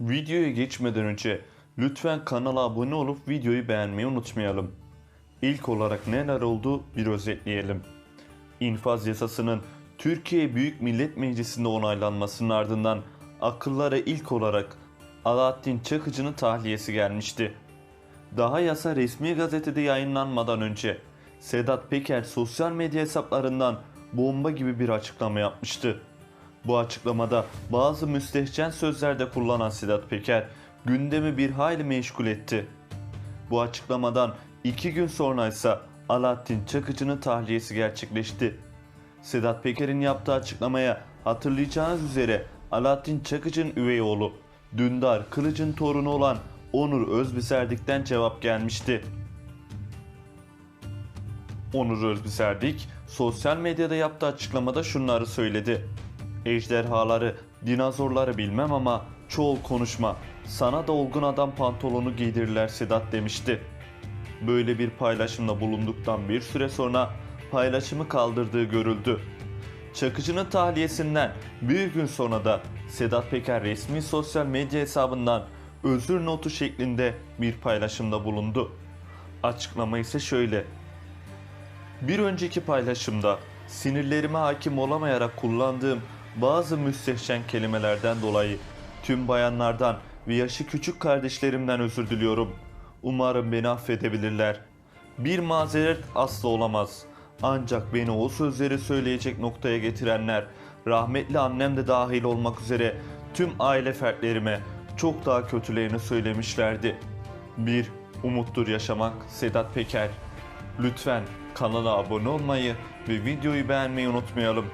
Videoya geçmeden önce lütfen kanala abone olup videoyu beğenmeyi unutmayalım. İlk olarak neler oldu bir özetleyelim. İnfaz yasasının Türkiye Büyük Millet Meclisi'nde onaylanmasının ardından akıllara ilk olarak Alaaddin Çakıcı'nın tahliyesi gelmişti. Daha yasa resmi gazetede yayınlanmadan önce Sedat Peker sosyal medya hesaplarından bomba gibi bir açıklama yapmıştı. Bu açıklamada bazı müstehcen sözlerde kullanan Sedat Peker gündemi bir hayli meşgul etti. Bu açıklamadan iki gün sonra ise Alaaddin Çakıcı'nın tahliyesi gerçekleşti. Sedat Peker'in yaptığı açıklamaya hatırlayacağınız üzere Alaaddin Çakıcı'nın üvey oğlu Dündar Kılıç'ın torunu olan Onur Özbiserdik'ten cevap gelmişti. Onur Özbiserdik sosyal medyada yaptığı açıklamada şunları söyledi. Ejderhaları, dinozorları bilmem ama çoğul konuşma. Sana da olgun adam pantolonu giydirirler Sedat demişti. Böyle bir paylaşımda bulunduktan bir süre sonra paylaşımı kaldırdığı görüldü. Çakıcı'nın tahliyesinden bir gün sonra da Sedat Peker resmi sosyal medya hesabından özür notu şeklinde bir paylaşımda bulundu. Açıklama ise şöyle. Bir önceki paylaşımda sinirlerime hakim olamayarak kullandığım bazı müstehcen kelimelerden dolayı tüm bayanlardan ve yaşı küçük kardeşlerimden özür diliyorum. Umarım beni affedebilirler. Bir mazeret asla olamaz. Ancak beni o sözleri söyleyecek noktaya getirenler, rahmetli annem de dahil olmak üzere tüm aile fertlerime çok daha kötülerini söylemişlerdi. 1. Umuttur yaşamak Sedat Peker Lütfen kanala abone olmayı ve videoyu beğenmeyi unutmayalım.